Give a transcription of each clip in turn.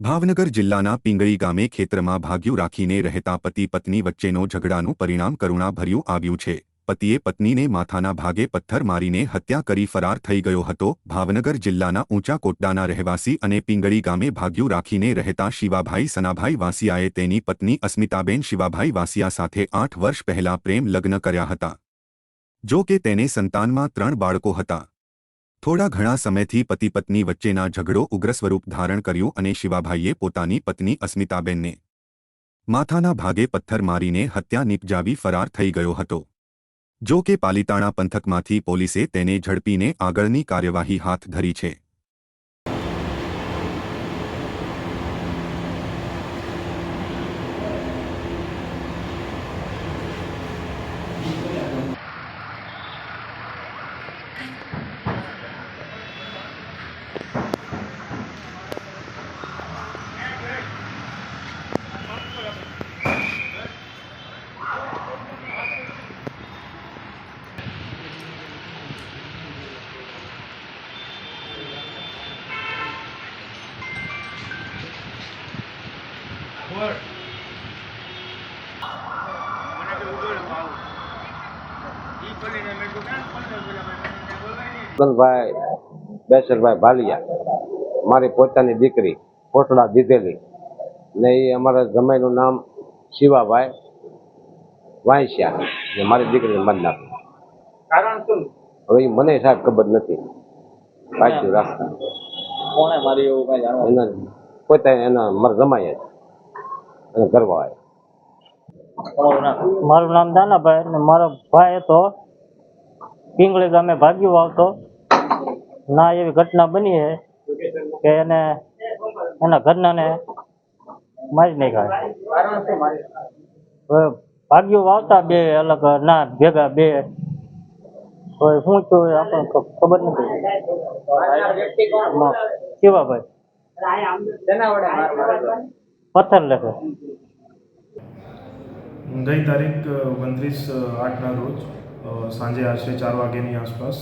ભાવનગર જિલ્લાના પિંગળી ગામે ખેતરમાં ભાગ્યું રાખીને રહેતા પતિ પત્ની વચ્ચેનો ઝઘડાનું પરિણામ કરુણાભર્યું આવ્યું છે. પતિએ પત્નીને માથાના ભાગે પથ્થર મારીને હત્યા કરી ફરાર થઈ ગયો હતો. ભાવનગર જિલ્લાના ઊંચા કોટડાના રહેવાસી અને પિંગળી ગામે ભાગ્યું રાખીને રહેતા શિવાભાઈ સનાભાઈ વાસિયાએ તેની પત્ની અસ્મિતાબેન શિવાભાઈ વાસિયા સાથે આઠ વર્ષ પહેલા પ્રેમ લગ્ન કર્યા હતા. જો કે તેને સંતાનમાં ત્રણ બાળકો હતા. થોડા ઘણા સમયથી પતિ પત્ની વચ્ચેના ઝઘડો ઉગ્ર સ્વરૂપ ધારણ કર્યું અને શિવાભાઈએ પોતાની પત્ની અસ્મિતાબેનને માથાના ભાગે પથ્થર મારીને હત્યા નિપજાવી ફરાર થઈ ગયો હતો. જો કે પાલીતાણા પંથકમાંથી પોલીસે તેને ઝડપીને આગળની કાર્યવાહી હાથ ધરી છે. મદનભાઈ બેસરભાઈ ભાલિયા મારી પોતાની દીકરી પોટડા દીધેલી ને એ અમારા જમાઈનું નામ શિવાભાઈ વાંસ્યા ને મારી દીકરીને મન નાખ્યું કારણ શું? હવે એ મને સાહેબ ખબર નથી. પાછું રાખતા કોણે મારી એવું કઈ જાણવા? એના પોતા એના મારા જમાયા અને કરવા આવ્યા મારું નામ દાનાભાઈ અને મારો ભાઈ હતો. પિંગળી ગામે ભાગ્યો આવતો. ના એવી ઘટના બની છે કે એને એના ઘરનાને મારી નાખ્યા. ભાગ્યો વાવતા બે અલગ ના ભેગા બે. હવે શું થયું આપણને ખબર નથી. કેવા ભાઈ શિવાભાઈ. પથ્થર લખે. ગઈ તારીખ ઓગણત્રીસ આઠના રોજ સાંજે આશરે ચાર વાગ્યાની આસપાસ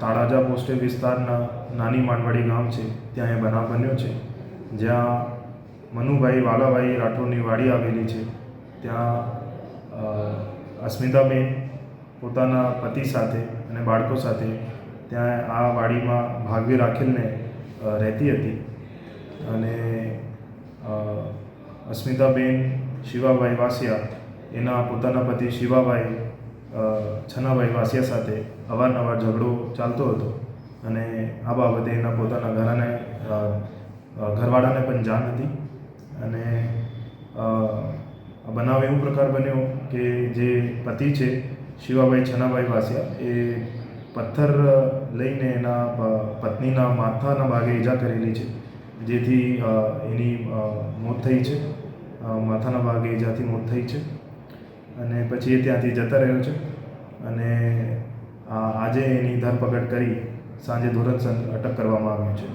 તાળાજા પોસ્ટે વિસ્તારના નાની માંડવાડી ગામ છે, ત્યાં એ બનાવ બન્યો છે. જ્યાં મનુભાઈ વાલાભાઈ રાઠોડની વાડી આવેલી છે. ત્યાં અસ્મિતાબેન પોતાના પતિ સાથે અને બાળકો સાથે ત્યાં આ વાડીમાં ભાગવી રાખીને રહેતી હતી. અને અસ્મિતાબેન, શિવાભાઈ વાસિયા, એના પોતાના પતિ શિવાભાઈ છનાભાઈ વાસિયા સાથે અવારનવાર ઝઘડો ચાલતો હતો અને આ બાબતે એના પોતાના ઘરાને ઘરવાળાને પણ જાણ હતી અને બનાવ એવું પ્રકાર બન્યો કે જે પતિ છે શિવાભાઈ છનાભાઈ વાસિયા એ પથ્થર લઈને એના પત્નીના માથાના ભાગે ઈજા કરેલી છે, જેથી એની મોત થઈ છે. માથાના ભાગે ઈજાથી મોત થઈ છે અને પછી એ ત્યાંથી જતા રહ્યો છે અને આજે એની ધરપકડ કરી સાંજે ધોરણસર અટક કરવામાં આવ્યું છે.